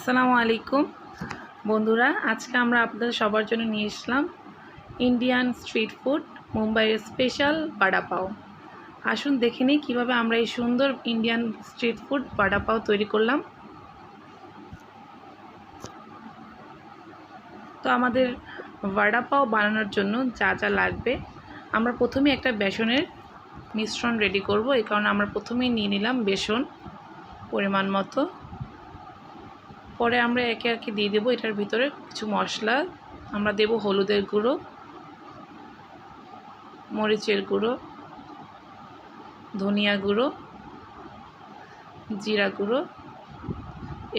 আসসালামু আলাইকুম। বন্ধুরা, আজকে আমরা আপনাদের সবার জন্য নিয়ে এসলাম ইন্ডিয়ান স্ট্রিট ফুড মুম্বাইয়ের স্পেশাল পাও আসুন, দেখে নিই কীভাবে আমরা এই সুন্দর ইন্ডিয়ান স্ট্রিট ফুড পাও তৈরি করলাম। তো আমাদের পাও বানানোর জন্য যা যা লাগবে, আমরা প্রথমে একটা বেসনের মিশ্রণ রেডি করব। এই কারণে আমরা প্রথমেই নিয়ে নিলাম বেসন পরিমাণ মতো। পরে আমরা একে একে দিয়ে দেবো এটার ভিতরে কিছু মশলা। আমরা দেব হলুদের গুঁড়ো, মরিচের গুঁড়ো, ধনিয়া গুঁড়ো, জিরা গুঁড়ো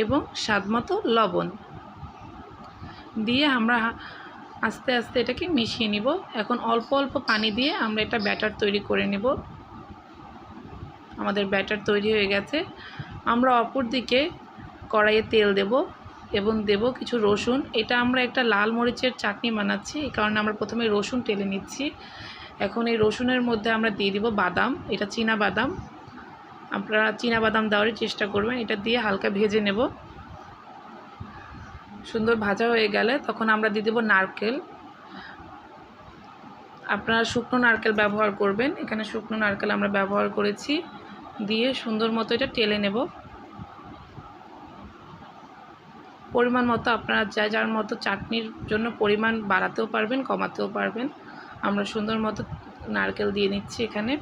এবং স্বাদমতো লবণ। দিয়ে আমরা আস্তে আস্তে এটাকে মিশিয়ে নিব। এখন অল্প অল্প পানি দিয়ে আমরা এটা ব্যাটার তৈরি করে নেব। আমাদের ব্যাটার তৈরি হয়ে গেছে। আমরা অপর দিকে কড়াইয়ে তেল দেব এবং দেব কিছু রসুন। এটা আমরা একটা লাল মরিচের চাটনি বানাচ্ছি, এই কারণে আমরা প্রথমে রসুন টেলে নিচ্ছি। এখন এই রসুনের মধ্যে আমরা দিয়ে দিব বাদাম, এটা চীনা বাদাম। আপনারা চীনা বাদাম দেওয়ারই চেষ্টা করবেন, এটা দিয়ে হালকা ভেজে নেব। সুন্দর ভাজা হয়ে গেলে তখন আমরা দিয়ে দেবো নারকেল। আপনারা শুকনো নারকেল ব্যবহার করবেন, এখানে শুকনো নারকেল আমরা ব্যবহার করেছি। দিয়ে সুন্দর মতো এটা টেলে নেব। পরিমাণ মতো আপনারা যা যার মতো চাটনির জন্য পরিমাণ বাড়াতেও পারবেন, কমাতেও পারবেন। আমরা সুন্দর মতো নারকেল দিয়ে নিচ্ছি এখানে।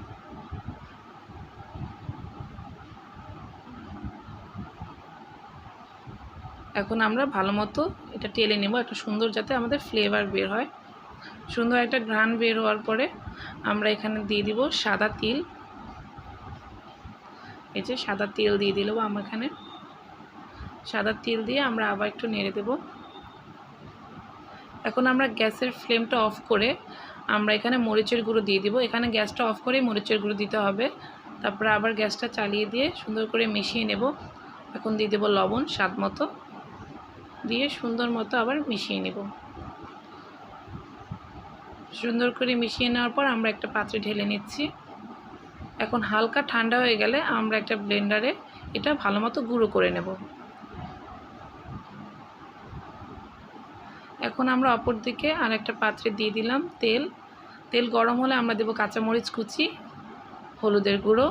এখন আমরা ভালো মতো এটা টেলে নেব, একটা সুন্দর যাতে আমাদের ফ্লেভার বের হয়। সুন্দর একটা ঘ্রাণ বের হওয়ার পরে আমরা এখানে দিয়ে দিব সাদা তিল। এই যে সাদা তেল দিয়ে দিলেও আমার এখানে। সাদা তেল দিয়ে আমরা আবার একটু নেড়ে দেব। এখন আমরা গ্যাসের ফ্লেমটা অফ করে আমরা এখানে মরিচের গুঁড়ো দিয়ে দিব। এখানে গ্যাসটা অফ করে মরিচের গুঁড়ো দিতে হবে। তারপরে আবার গ্যাসটা চালিয়ে দিয়ে সুন্দর করে মিশিয়ে নেব। এখন দিয়ে দেবো লবণ স্বাদ মতো। দিয়ে সুন্দর মতো আবার মিশিয়ে নেব। সুন্দর করে মিশিয়ে নেওয়ার পর আমরা একটা পাত্রে ঢেলে নিচ্ছি। এখন হালকা ঠান্ডা হয়ে গেলে আমরা একটা ব্লেন্ডারে এটা ভালো মতো গুঁড়ো করে নেব। এখন আমরা অপর দিকে আর একটা পাত্রে দিয়ে দিলাম তেল। তেল গরম হলে আমরা দেবো কাঁচামরিচ কুচি, হলুদের গুঁড়ো।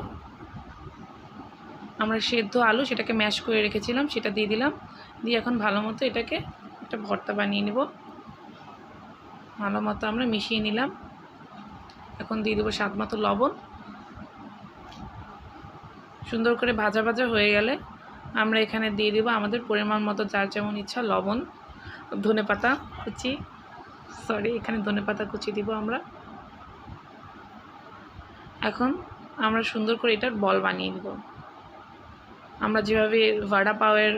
আমরা সেদ্ধ আলু সেটাকে ম্যাশ করে রেখেছিলাম, সেটা দিয়ে দিলাম। দিয়ে এখন ভালো মতো এটাকে একটা ভর্তা বানিয়ে নেব। ভালো মতো আমরা মিশিয়ে নিলাম। এখন দিয়ে দেবো স্বাদ মতো লবণ। সুন্দর করে ভাজা ভাজা হয়ে গেলে আমরা এখানে দিয়ে দেবো আমাদের পরিমাণ মতো যার যেমন ইচ্ছা লবণ। ধনে পাতা কুচি। সরি এখানে ধনে পাতা কুচি দিব আমরা। এখন আমরা সুন্দর করে এটার বল বানিয়ে দেব আমরা যেভাবে ভাড়া পাওয়ের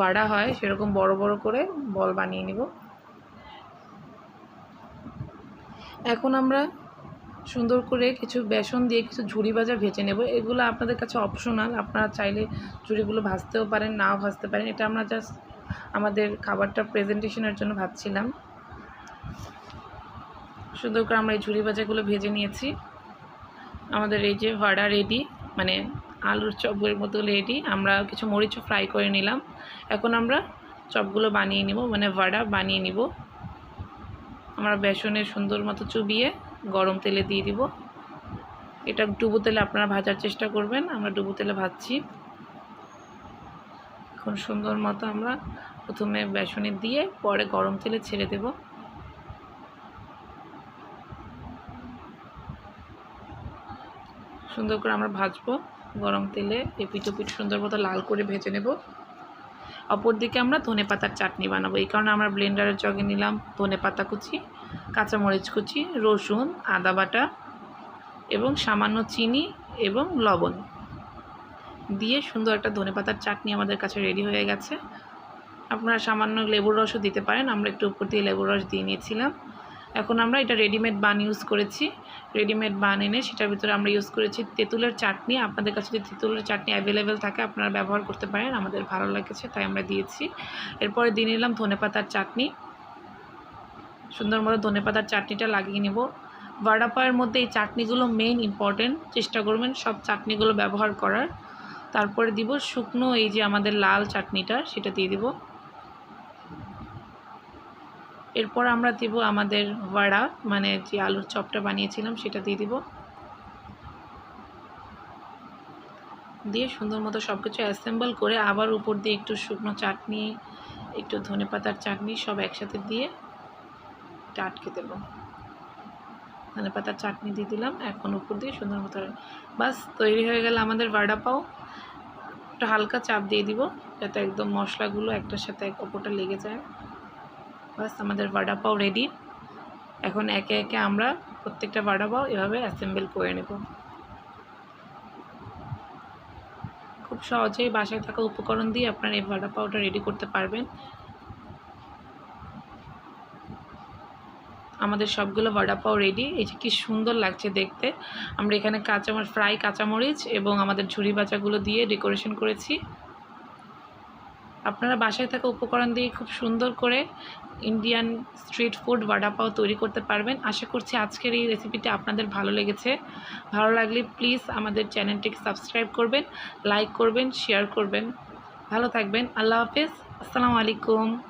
ভাড়া হয়, সেরকম বড় বড় করে বল বানিয়ে নিব। এখন আমরা সুন্দর করে কিছু বেসন দিয়ে কিছু ঝুড়ি ভাজা ভেজে নেব। এগুলো আপনাদের কাছে অপশনাল আপনারা চাইলে ঝুড়িগুলো ভাজতেও পারেন, নাও ভাজতে পারেন। এটা আমরা জাস্ট আমাদের খাবারটা প্রেজেন্টেশনের জন্য ভাবছিলাম। সুন্দর করে আমরা এই ঝুড়ি ভাজাগুলো ভেজে নিয়েছি। আমাদের এই যে ভাড়া রেডি মানে আলুর চপের মতো রেডি আমরা কিছু মরিচও ফ্রাই করে নিলাম। এখন আমরা চপগুলো বানিয়ে নিব মানে ভাড়া বানিয়ে নিব। আমরা বেসনের সুন্দর মতো চুবিয়ে গরম তেলে দিয়ে দিব। এটা ডুবো তেলে আপনারা ভাজার চেষ্টা করবেন, আমরা ডুবো তেলে ভাজছি। এখন সুন্দর মতো আমরা প্রথমে বেসনে দিয়ে পরে গরম তেলে ছেড়ে দেব। সুন্দর করে আমরা ভাজবো, গরম তেলে এপিট ওপিট সুন্দর মতো লাল করে ভেজে নেব। অপর দিকে আমরা ধনে পাতার চাটনি বানাবো। এই কারণে আমরা ব্লেন্ডারের জগে নিলাম ধনে পাতা কুচি, কাঁচামরিচ কুচি, রসুন, আদা বাটা এবং সামান্য চিনি এবং লবণ। দিয়ে সুন্দর একটা ধনে পাতার চাটনি আমাদের কাছে রেডি হয়ে গেছে। আপনারা সামান্য লেবুর রসও দিতে পারেন, আমরা একটু উপর দিয়ে লেবুর রস দিয়ে নিয়েছিলাম। এখন আমরা এটা রেডিমেড বান ইউজ করেছি। রেডিমেড বান এনে সেটার ভিতরে আমরা ইউজ করেছি তেঁতুলের চাটনি। আপনাদের কাছে যদি তেঁতুলের চাটনি অ্যাভেলেবেল থাকে, আপনারা ব্যবহার করতে পারেন, আমাদের ভালো লেগেছে, তাই আমরা দিয়েছি। এরপরে দিয়ে নিলাম ধনে পাতার চাটনি। সুন্দর মতো ধনে পাতার চাটনিটা লাগিয়ে নেব। ভাড়া পাওয়ার মধ্যে এই চাটনিগুলো মেইন ইম্পর্টেন্ট চেষ্টা করবেন সব চাটনিগুলো ব্যবহার করার। তারপরে দিব শুকনো এই যে আমাদের লাল চাটনিটা, সেটা দিয়ে দিব। এরপর আমরা দিব আমাদের ভাড়া মানে যে আলুর চপটা বানিয়েছিলাম, সেটা দিয়ে দিব। দিয়ে সুন্দর মতো সব কিছু অ্যাসেম্বল করে আবার উপর দিয়ে একটু শুকনো চাটনি, একটু ধনে পাতার চাটনি সব একসাথে দিয়ে এটা আটকে দেবো। ধনে পাতার চাটনি দিয়ে দিলাম। এখন উপর দিয়ে সুন্দর মতো বাস, তৈরি হয়ে গেল আমাদের ভাড়া পাও। একটু হালকা চাপ দিয়ে দিব, যাতে একদম মশলাগুলো একটার সাথে এক অপরটা লেগে যায়। বাস, আমাদের পাও রেডি এখন একে একে আমরা প্রত্যেকটা পাও এভাবে অ্যাসেম্বল করে নেব। খুব সহজেই বাসায় থাকা উপকরণ দিয়ে আপনারা এই পাওটা রেডি করতে পারবেন। আমাদের সবগুলো পাও রেডি এই যে কি সুন্দর লাগছে দেখতে। আমরা এখানে কাঁচামরিচ ফ্রাই কাঁচামরিচ এবং আমাদের ঝুড়ি বাচাগুলো দিয়ে ডেকোরেশন করেছি। আপনারা বাসায় থাকা উপকরণ দিয়ে খুব সুন্দর করে ইন্ডিয়ান স্ট্রিট ফুড পাও তৈরি করতে পারবেন। আশা করছি আজকের এই রেসিপিটা আপনাদের ভালো লেগেছে। ভালো লাগলে প্লিজ আমাদের চ্যানেলটিকে সাবস্ক্রাইব করবেন লাইক করবেন শেয়ার করবেন। ভালো থাকবেন। আল্লাহ হাফেজ। আসসালামু আলাইকুম।